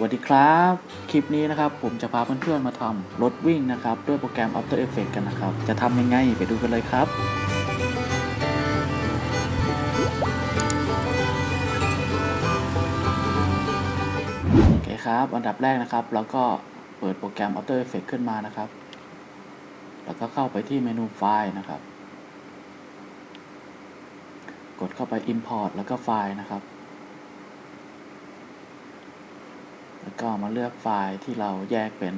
วัสดีครับ คลิปนี้นะครับผมจะพาเพื่อนๆมาทำรถวิ่งนะครับด้วยโปรแกรม After Effects กันนะครับ จะทำยังไงไปดูกันเลยครับโอเคครับอันดับแรกนะครับเราก็เปิดโปรแกรม After Effects ขึ้นมานะครับ แล้วก็เข้าไปที่เมนูไฟล์นะครับ กดเข้าไป Import แล้วก็ไฟล์นะครับ แล้วก็มาเลือกไฟล์ที่เราแยกเป็น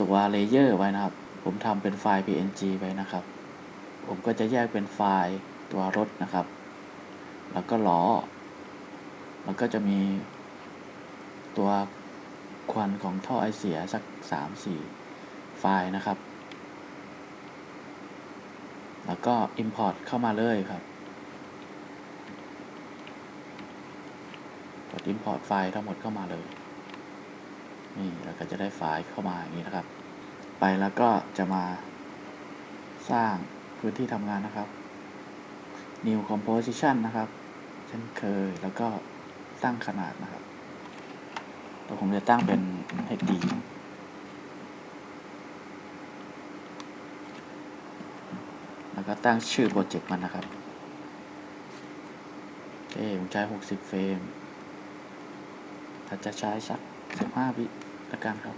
ตัวเลเยอร์ไว้นะครับ ผมทำเป็นไฟล์ png ไว้นะครับ ผมก็จะแยกเป็นไฟล์ตัวรถนะครับ แล้วก็ล้อ แล้วก็จะมีตัวควันของท่อไอเสียสัก 3-4 ไฟล์นะครับ แล้วก็ Import เข้ามาเลยครับ กด Import ไฟล์ทั้งหมดเข้ามาเลย นี่เราก็จะได้ไฟล์เข้ามาอย่างนี้นะครับ ไปแล้วก็จะมาสร้างพื้นที่ทำงานนะครับ New Composition นะครับเช่นเคยแล้วก็ตั้งขนาดนะครับแล้วผมจะตั้งเป็น HD แล้วก็ตั้งชื่อโปรเจกต์มันนะครับโอเคผมใช้ 60 เฟรมถ้าจะใช้สัก 15วิ ละกันครับ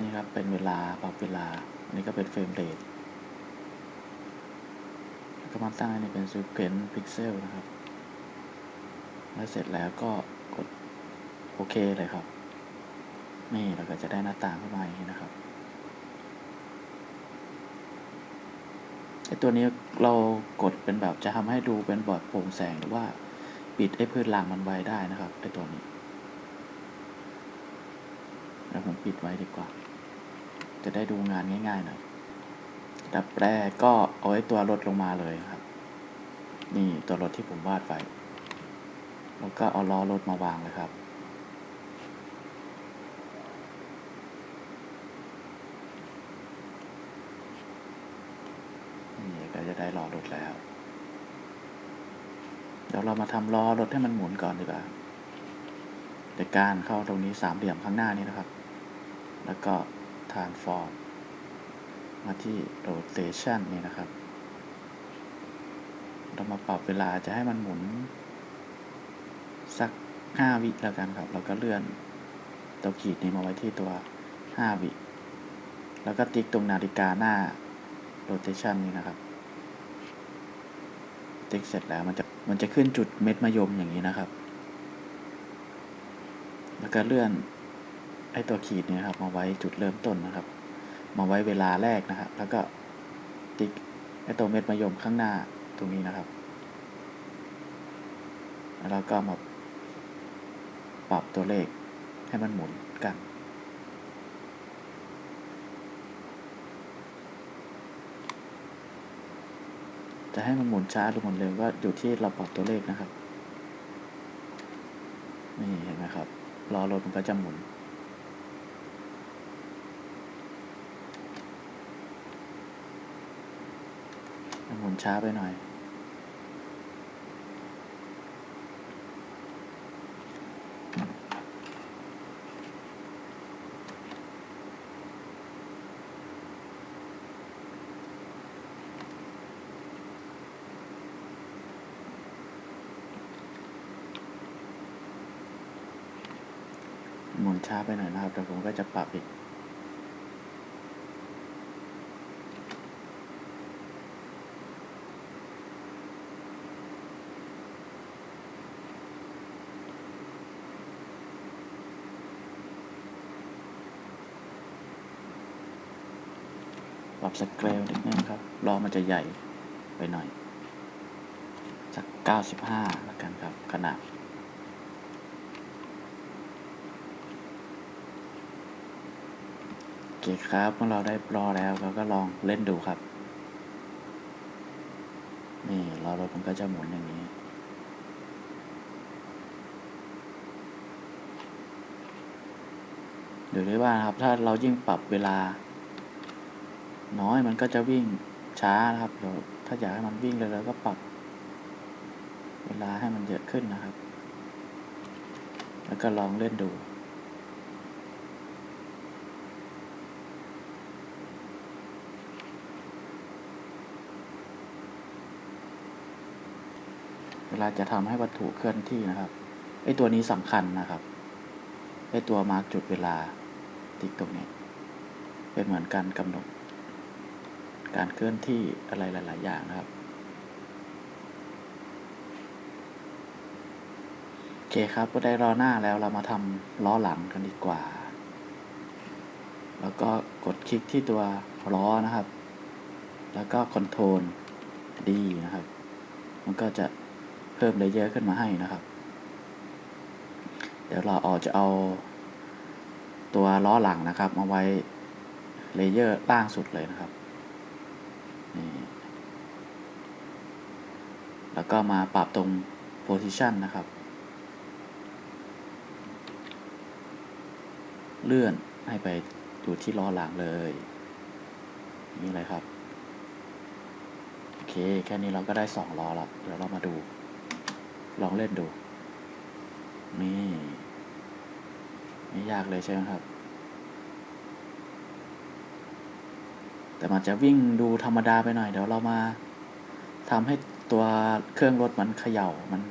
นี่ครับเป็นเวลาปรับเวลา อันนี้ก็เป็นเฟรมเรทแล้วก็มาตั้งนี่เป็นซูเกนพิกเซลนะครับแล้วเสร็จแล้วก็กดโอเคเลยครับ นี่เราก็จะได้หน้าต่างขึ้นมาอย่างนี้นะครับไอตัวนี้เรากดเป็นแบบจะทำให้ดูเป็นบอร์ดโปร่งแสงหรือว่าปิดไอ้พื้นหลังมันไว้ได้นะครับไอตัวนี้ แล้วผมปิดไว้ดีกว่า จะได้ดูงานง่ายๆหน่อยดับแรกก็เอาไอ้ตัวรถลงมาเลยครับ นี่ตัวรถที่ผมวาดไว้แล้วก็เอาล้อรถมาวางเลยครับ นี่ก็จะได้ล้อรถแล้ว เดี๋ยวเรามาทำล้อรถให้มันหมุนก่อนดีกว่าโดยการเข้าตรงนี้สามเหลี่ยมข้างหน้านี้นะครับ แล้วก็ transform มาที่ rotation นี่นะครับ เรามาปรับเวลาจะให้มันหมุน สัก 5 วิแล้วกันครับ แล้วก็เลื่อนตัวขีดนี้มาไว้ที่ตัว 5 วิ แล้วก็ติ๊กตรงนาฬิกาหน้า rotation นี้นะครับ ติ๊กเสร็จแล้วมันจะมันจะขึ้นจุดเม็ดมะยมอย่างนี้นะครับ แล้วก็เลื่อน ไอตัวขีดเนี้ครับมาไว้จุดเริ่มต้นนะครับ มาไว้เวลาแรกนะครับ แล้วก็ติ๊กไอตัวเม็ดมะยมข้างหน้าตรงนี้นะครับ แล้วก็มาปรับตัวเลขให้มันหมุนกันจะให้มันหมุนช้าหรือหมุนเร็วก็อยู่ที่เราปรับตัวเลขนะครับ นี่เห็นไหมครับ รอรถมันก็จะหมุน หมุนช้าไปหน่อย หมุนช้าไปหน่อยนะครับแต่ผมก็จะปรับอีก บสเกลนิดนึงครับรอมันจะใหญ่ไปหน่อย สัก 95แล้วกันครับ ขนาด โอเคครับเมื่อเราได้รอแล้วเราก็ลองเล่นดูครับ นี่รอรถมันก็จะหมุนอย่างนี้เดี๋ยวได้ว่านะครับ ถ้าเรายิ่งปรับเวลา น้อยมันก็จะวิ่งช้านะครับเดี๋ยวถ้าอยากให้มันวิ่งเร็วๆก็ปรับ เวลาให้มันเยอะขึ้นนะครับ แล้วก็ลองเล่นดูเวลาจะทำให้วัตถุเคลื่อนที่นะครับ ไอตัวนี้สำคัญนะครับ ไอตัวมาร์กจุดเวลาติ๊กตรงนี้ เป็นเหมือนการกำหนด การเคลื่อนที่อะไรหลาย ๆ อย่างนะครับ โอเคครับก็ได้ล้อหน้าแล้วเรามาทำล้อหลังกันดีกว่า แล้วก็กดคลิกที่ตัวล้อนะครับ แล้วก็คอนโทรลดีนะครับ มันก็จะเพิ่มเลเยอร์ขึ้นมาให้นะครับ เดี๋ยวเราออกจะเอาตัวล้อหลังนะครับ มาไว้เลเยอร์ล่างสุดเลยนะครับ นี่ แล้วก็มาปรับตรง position นะครับ เลื่อนให้ไปอยู่ที่ล้อหลังเลย นี่เลยครับ โอเค แค่นี้เราก็ได้สองล้อแล้ว เดี๋ยวเรามาดู ลองเล่นดู นี่ไม่ยากเลยใช่ไหมครับ แต่มันจะวิ่งดูธรรมดาไปหน่อย เดี๋ยวเรามาทำให้ ตัวเครื่องรถมันเขย่ามัน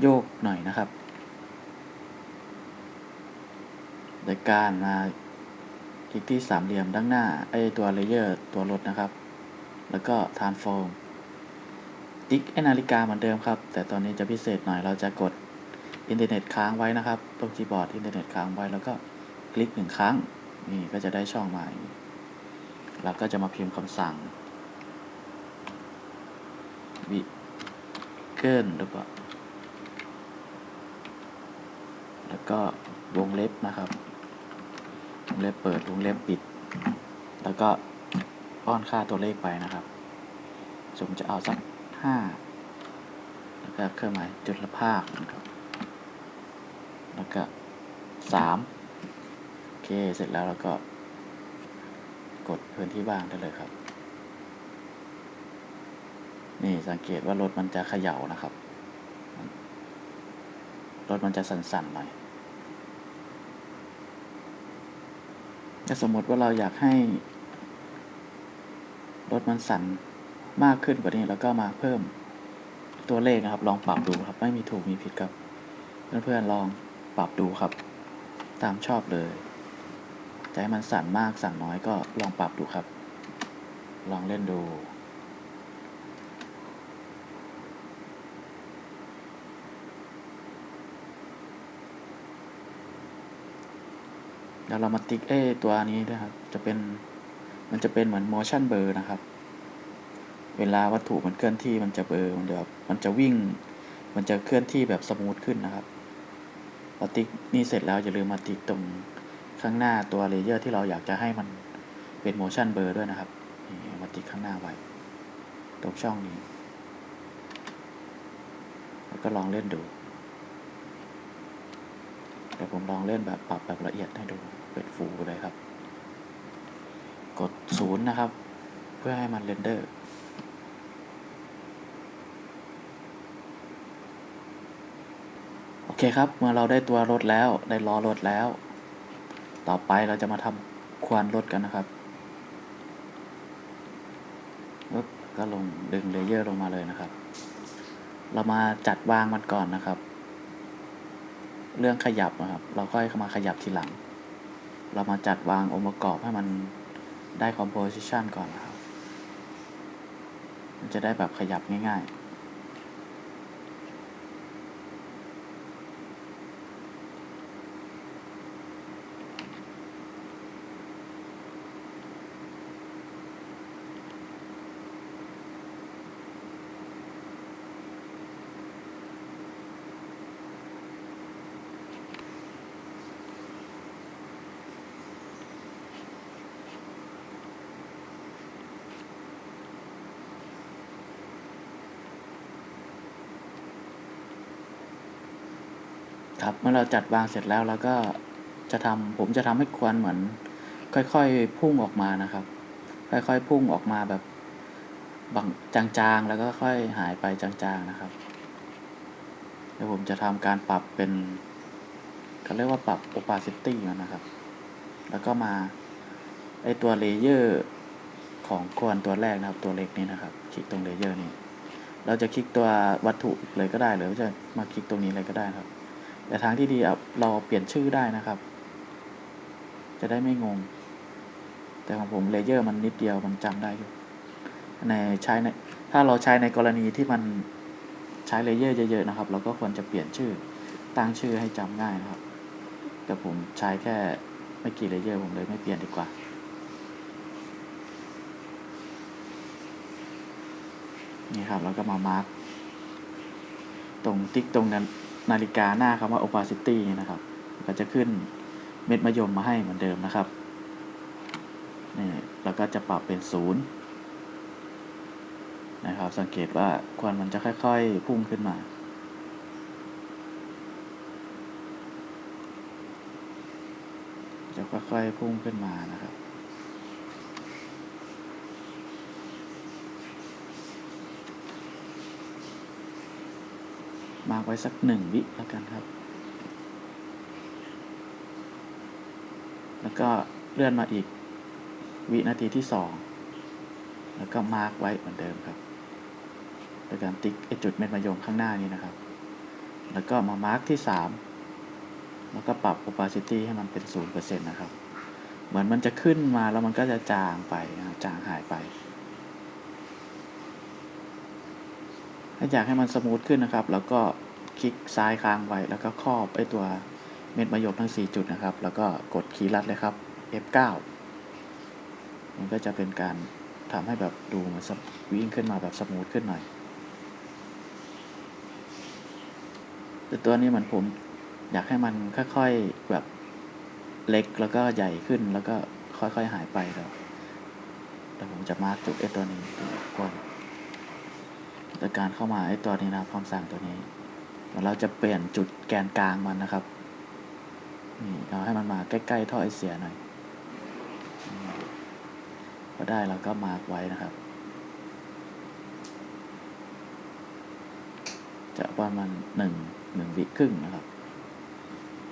โยกหน่อยนะครับ โดยการมาคลิกที่สามเหลี่ยมด้านหน้าไอตัวเลเยอร์ตัวรถนะครับ แล้วก็ transform ติ๊กไอนาฬิกาเหมือนเดิมครับ แต่ตอนนี้จะพิเศษหน่อยเราจะกดอินเทอร์เน็ตค้างไว้นะครับ ตรงคีย์บอร์ดอินเทอร์เน็ตค้างไว้แล้วก็คลิกหนึ่งครั้ง นี่ก็จะได้ช่องใหม่เราก็จะมาพิมพ์คำสั่ง วิเกิลหรือเปล่า แล้วก็วงเล็บนะครับ วงเล็บเปิดวงเล็บปิด แล้วก็ป้อนค่าตัวเลขไปนะครับสมจะเอาสักห้าแล้วก็เครื่องหมายจุลภาคนะครับ แล้วก็สามโอเค เสร็จแล้วเราก็กดพื้นที่ว่างได้เลยครับ นี่สังเกตว่ารถมันจะเขย่านะครับ รถมันจะสั่นๆหน่อยถ้าสมมติว่าเราอยากให้ รถมันสั่นมากขึ้นกว่านี้แล้วก็มาเพิ่มตัวเลขนะครับ ลองปรับดูครับ ไม่มีถูกมีผิดครับ เพื่อนๆลองปรับดูครับ ตามชอบเลยจะให้มันสั่นมากสั่นน้อยก็ลองปรับดูครับ ลองเล่นดู เดี๋ยวเรามาติ๊กเอตัวนี้ด้วยครับ จะเป็น มันจะเป็นเหมือน motion blur นะครับ เวลาวัตถุมันเคลื่อนที่มันจะเบลอมันจะแบบมันจะวิ่ง มันจะเคลื่อนที่แบบสมูทขึ้นนะครับพอติ๊กนี่เสร็จแล้วอย่าลืมมาติ๊กตรงข้างหน้าตัวเลเยอร์ที่เราอยากจะให้มันเป็น motion blur ด้วยนะครับมาติ๊กข้างหน้าไว้ ตรงช่องนี้ แล้วก็ลองเล่นดู ดี๋ยวผมลองเล่นแบบปรับแบบละเอียดให้ดูเป็นฟูเลยครับ กดศูนย์นะครับ เพื่อให้มันเรนเดอร์โอเคครับ เมื่อเราได้ตัวรถแล้วได้ล้อรถแล้ว ต่อไปเราจะมาทำควานรถกันนะครับก็ลงดึงเลเยอร์ลงมาเลยนะครับ เรามาจัดวางมันก่อนนะครับ เรื่องขยับนะครับ เราก็ให้มาขยับทีหลัง เรามาจัดวางองค์ประกอบให้มันได้ composition ก่อนนะครับ มันจะได้แบบขยับง่าย ๆ เมื่อเราจัดวางเสร็จแล้วเราก็จะทำผมจะทำให้ควันเหมือน ค่อยๆ พุ่งออกมานะครับ ค่อยๆ พุ่งออกมาแบบบางจางๆ แล้วก็ค่อยหายไปจางๆนะครับเดี๋ยวผมจะทำการปรับเป็นเขาเรียกว่าปรับ opacity มันนะครับ แล้วก็มาไอตัวเลเยอร์ของควนตัวแรกนะครับ ตัวเล็กนี้นะครับ คลิกตรงเลเยอร์นี้ เราจะคลิกตัววัตถุเลยก็ได้หรือว่าจะมาคลิกตรงนี้เลยก็ได้ครับ แต่ทางที่ดีเราเปลี่ยนชื่อได้นะครับ จะได้ไม่งง แต่ของผมเลเยอร์มันนิดเดียวมันจำได้อยู่ในใช้ในถ้าเราใช้ในกรณีที่มันใช้เลเยอร์เยอะๆนะครับ เราก็ควรจะเปลี่ยนชื่อตั้งชื่อให้จำง่ายนะครับ แต่ผมใช้แค่ไม่กี่เลเยอร์ผมเลยไม่เปลี่ยนดีกว่านี่ครับแล้วก็มามาร์กตรงติ๊กตรงนั้น นาฬิกาหน้าคำว่า opacity นี่นะครับ ก็จะขึ้นเม็ดมะยมมาให้เหมือนเดิมนะครับนี่แล้วก็จะปรับเป็นศูนย์นะครับ สังเกตว่าควันมันจะค่อยๆพุ่งขึ้นมา จะค่อยๆพุ่งขึ้นมานะครับ มาไว้สักหนึ่งวิแล้วกันครับ แล้วก็เลื่อนมาอีกวินาทีที่สองแล้วก็มาร์กไว้เหมือนเดิมครับโดยการติ๊กไอจุดเม็ดมะยมข้างหน้านี้นะครับ แล้วก็มามาร์กที่สามแล้วก็ปรับ opacity ให้มันเป็นศูนย์เปอร์เซ็นต์นะครับ เหมือนมันจะขึ้นมาแล้วมันก็จะจางไปจางหายไป ถ้าอยากให้มันสมูทขึ้นนะครับ แล้วก็คลิกซ้ายค้างไว้ แล้วก็ครอบไอตัวเม็ดมะยมทั้ง 4 จุดนะครับ แล้วก็กดคีย์ลัดเลยครับ F9 มันก็จะเป็นการทำให้แบบดูมันวิ่งขึ้นมาแบบสมูทขึ้นหน่อยแต่ตัวนี้เหมือนผมอยากให้มันค่อยๆแบบเล็กแล้วก็ใหญ่ขึ้นแล้วก็ค่อยๆหายไปแล้วแต่ผมจะมาร์กจุดไอตัวนี้ก่อน แต่การเข้ามาไอตัวนี้นะความสั่งตัวนี้เดี๋ยวเราจะเปลี่ยนจุดแกนกลางมันนะครับนี่เราให้มันมาใกล้ๆท่อไอเสียหน่อยพอได้เราก็มาร์กไว้นะครับ จะประมาณหนึ่งหนึ่งวิครึ่งนะครับ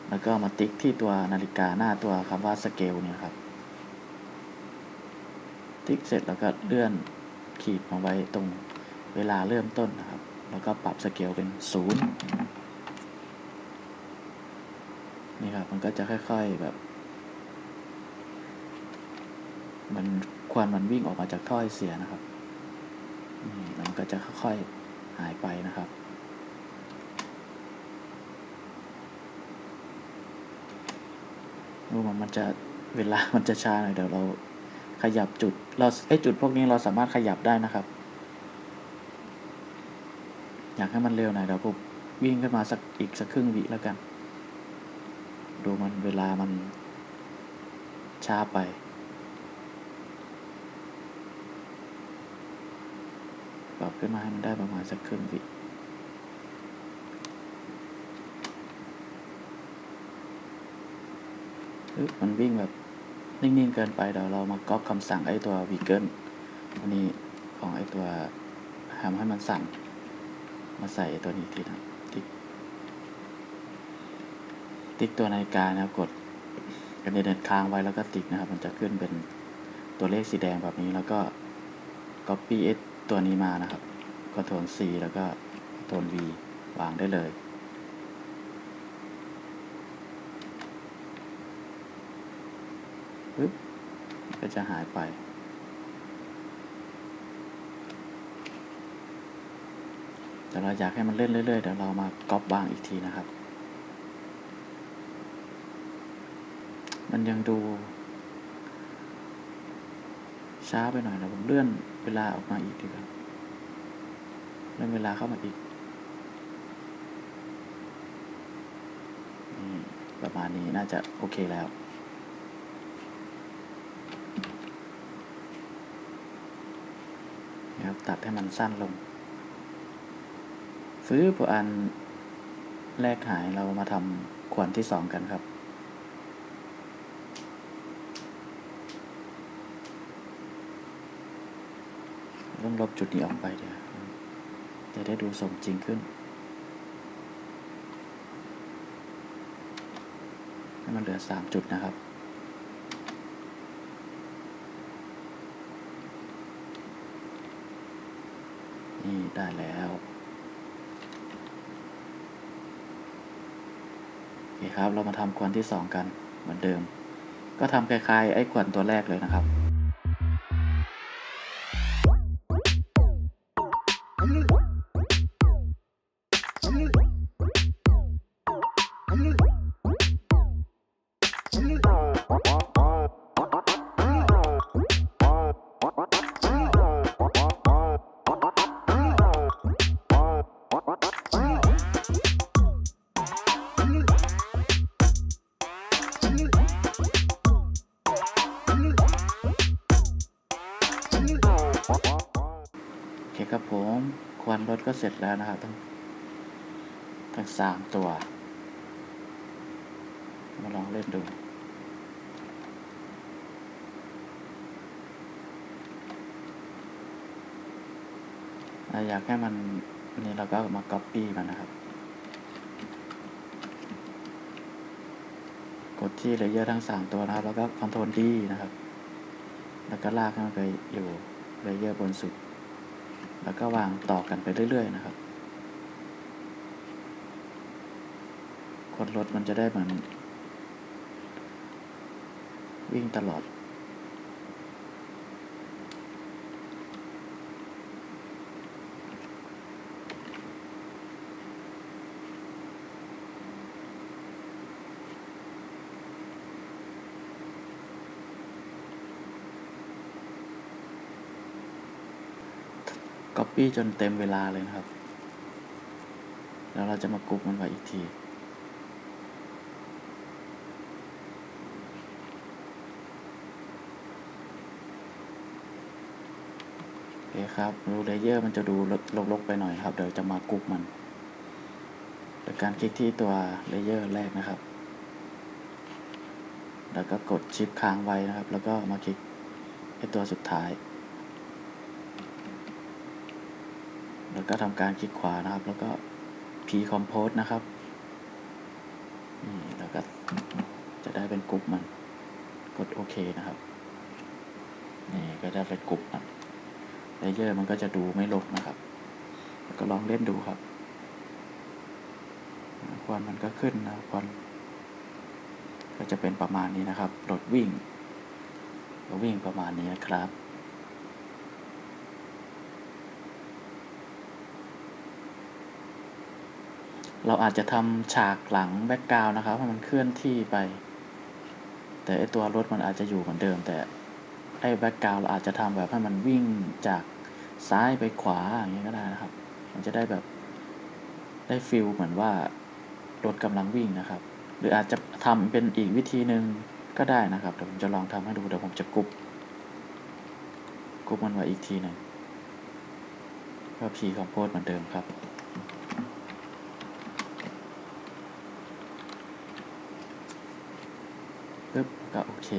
แล้วก็มาติ๊กที่ตัวนาฬิกาหน้าตัวคำว่าสเกลเนี่ยครับ ติ๊กเสร็จแล้วก็เลื่อนขีดมาไว้ตรง เวลาเริ่มต้นนะครับ แล้วก็ปรับสเกลเป็นศูนย์นี่ครับ มันก็จะค่อย ๆแบบ มันควันมันวิ่งออกมาจากถ้อยเสียนะครับนี่มันก็จะค่อยๆหายไปนะครับดูมันมันจะเวลามันจะช้าหน่อยเดี๋ยวเราขยับจุดเราไอ้จุดพวกนี้เราสามารถขยับได้นะครับ อยากให้มันเร็วหน่อยเดี๋ยวผมวิ่งขึ้นมาสักอีกสักครึ่งวิแล้วกัน ดูมันเวลามันช้าไปปรับขึ้นมาให้มันได้ประมาณสักครึ่งวิมันวิ่งแบบนิ่ง ๆ เกินไปเดี๋ยวเรามาก๊อปคำสั่งไอ้ตัว v ีเกิลอันนี้ของไอ้ตัวทำให้มันสั่น มาใส่ตัวนี้ทีนะติ๊ก ติ๊กตัวนาฬิกานะครับ กดกันเดินค้างไว้แล้วก็ติ๊กนะครับ มันจะขึ้นเป็นตัวเลขสีแดงแบบนี้แล้วก็ copy ไอ้ตัวนี้มานะครับกดโทน C แล้วก็โทน V วางได้เลยปึ๊บก็จะหายไป แต่เราอยากให้มันเล่นเรื่อยๆ เดี๋ยวเรามาก๊อปบ้างอีกทีนะครับ มันยังดู ช้าไปหน่อยนะผมเลื่อนเวลาออกมาอีกดีกว่าเลื่อนเวลาเข้ามาอีกประมาณนี้น่าจะโอเคแล้วนะครับตัดให้มันสั้นลง ฟื้นพออันแรกหายเรามาทำขวนที่สองกันครับ ต้องลบจุดนี้ออกไปเดี๋ยวจะได้ดูสมจริงขึ้น ให้มันเหลือสามจุดนะครับนี่ได้แล้ว โอ เคครับ เรามาทำควันที่สองกันเหมือนเดิม ก็ทำคล้ายๆ ไอ้ควันตัวแรกเลยนะครับ ก็เสร็จแล้วนะครับทั้งทั้งสามตัว มาลองเล่นดูอะอยากให้มันนี่เราก็มา Copy มันนะครับ กดที่เลเยอร์ทั้ง 3 ตัวนะครับ แล้วก็ Ctrl D นะครับ แล้วก็ลากให้มันไปอยู่เลเยอร์บนสุด แล้วก็วางต่อกันไปเรื่อย ๆ นะครับคนรถมันจะได้เหมือนวิ่งตลอด Copy จนเต็มเวลาเลยนะครับ แล้วเราจะมากรุ๊ปมันไว้อีกที โอเคครับรูเลเยอร์มันจะดูลกๆไปหน่อยครับ เดี๋ยวจะมากรุ๊ปมันโดยการคลิกที่ตัวเลเยอร์แรกนะครับแล้วก็กดชิปค้างไว้นะครับ แล้วก็มาคลิกไอตัวสุดท้าย แล้ว ก็ทำการคลิกขวานะครับ แล้วก็ p compose นะครับนี่แล้วก็จะได้เป็นกลุ่มมัน กดโอเคนะครับ นี่ก็จะเป็นกลุ่มมันเลเยอร์มันก็จะดูไม่ลกนะครับ แล้วก็ลองเล่นดูครับควันมันก็ขึ้นนะควันก็จะเป็นประมาณนี้นะครับรถวิ่งก็วิ่งประมาณนี้นะครับ เราอาจจะทำฉากหลังแบ็กกราวนะครับให้มันเคลื่อนที่ไป แต่ไอตัวรถมันอาจจะอยู่เหมือนเดิม แต่ไอแบ็กกราวเราอาจจะทำแบบให้มันวิ่งจากซ้ายไปขวาอย่างนี้ก็ได้นะครับ มันจะได้แบบได้ฟิลเหมือนว่ารถกำลังวิ่งนะครับ หรืออาจจะทำเป็นอีกวิธีหนึ่งก็ได้นะครับ เดี๋ยวผมจะลองทำให้ดู เดี๋ยวผมจะกรุ๊ปกรุ๊ปมันไว้อีกทีหนึ่งก็พีคอมโพสเหมือนเดิมครับ ปึ๊บ ก็โอเค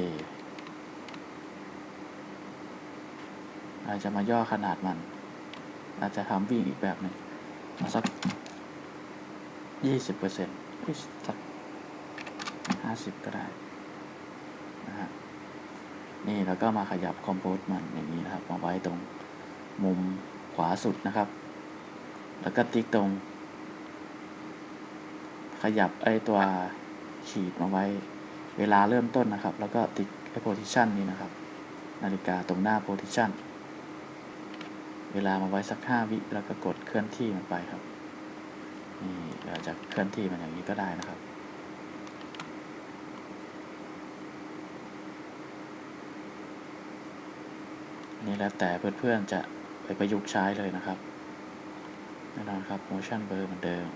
อาจจะมาย่อขนาดมัน อาจจะทำวิ่งอีกแบบหนึ่งมาสักยี่สิบเปอร์เซ็นต์สักห้าสิบก็ได้นะฮะนี่แล้วก็มาขยับคอมโพสมันอย่างนี้นะครับมาไว้ตรงมุมขวาสุดนะครับ แล้วก็ติ๊กตรง ขยับไอตัวขีดมาไว้ เวลาเริ่มต้นนะครับ แล้วก็ติ๊กไอ้ position นี้นะครับ นาฬิกาตรงหน้า position เวลามาไว้สักห้าวิ แล้วก็กดเคลื่อนที่มันไปครับ นี่เราจะเคลื่อนที่มันอย่างนี้ก็ได้นะครับ นี่แล้วแต่เพื่อนๆจะไปประยุกต์ใช้เลยนะครับ แน่นอนครับ motion blur เหมือนเดิม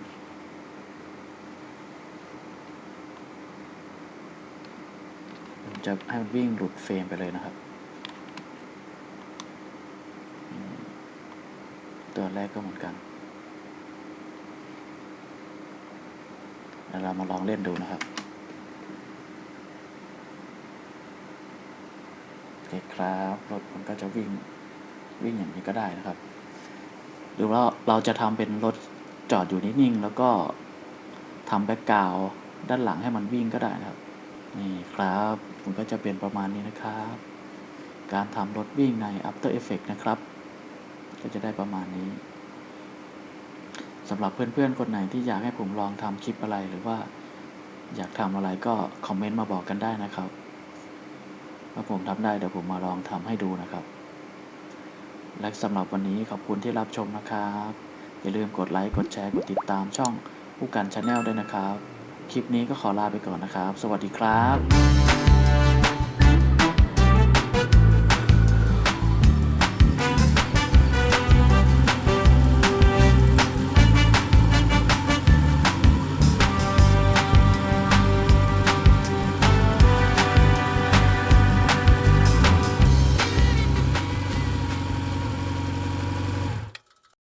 ผม จะให้มันวิ่งหลุดเฟรมไปเลยนะครับ ตัวแรกก็เหมือนกันเรามาลองเล่นดูนะครับ โอเคครับรถมันก็จะวิ่งวิ่งอย่างนี้ก็ได้นะครับ หรือว่าเราจะทำเป็นรถจอดอยู่นิ่งๆแล้วก็ทำแบ็กกราวด้านหลังให้มันวิ่งก็ได้นะครับ นี่ครับ มันก็จะเป็นประมาณนี้นะครับ การทำรถวิ่งใน After Effects นะครับ ก็จะได้ประมาณนี้สำหรับเพื่อนๆ คนไหนที่อยากให้ผมลองทำคลิปอะไรหรือว่าอยากทำอะไรก็คอมเมนต์มาบอกกันได้นะครับถ้าผมทำได้เดี๋ยวผมมาลองทำให้ดูนะครับ และสำหรับวันนี้ขอบคุณที่รับชมนะครับ อย่าลืมกดไลค์ กดแชร์ กดติดตามช่องผู้กันชาแนลด้วยนะครับ คลิปนี้ก็ขอลาไปก่อนนะครับ สวัสดีครับ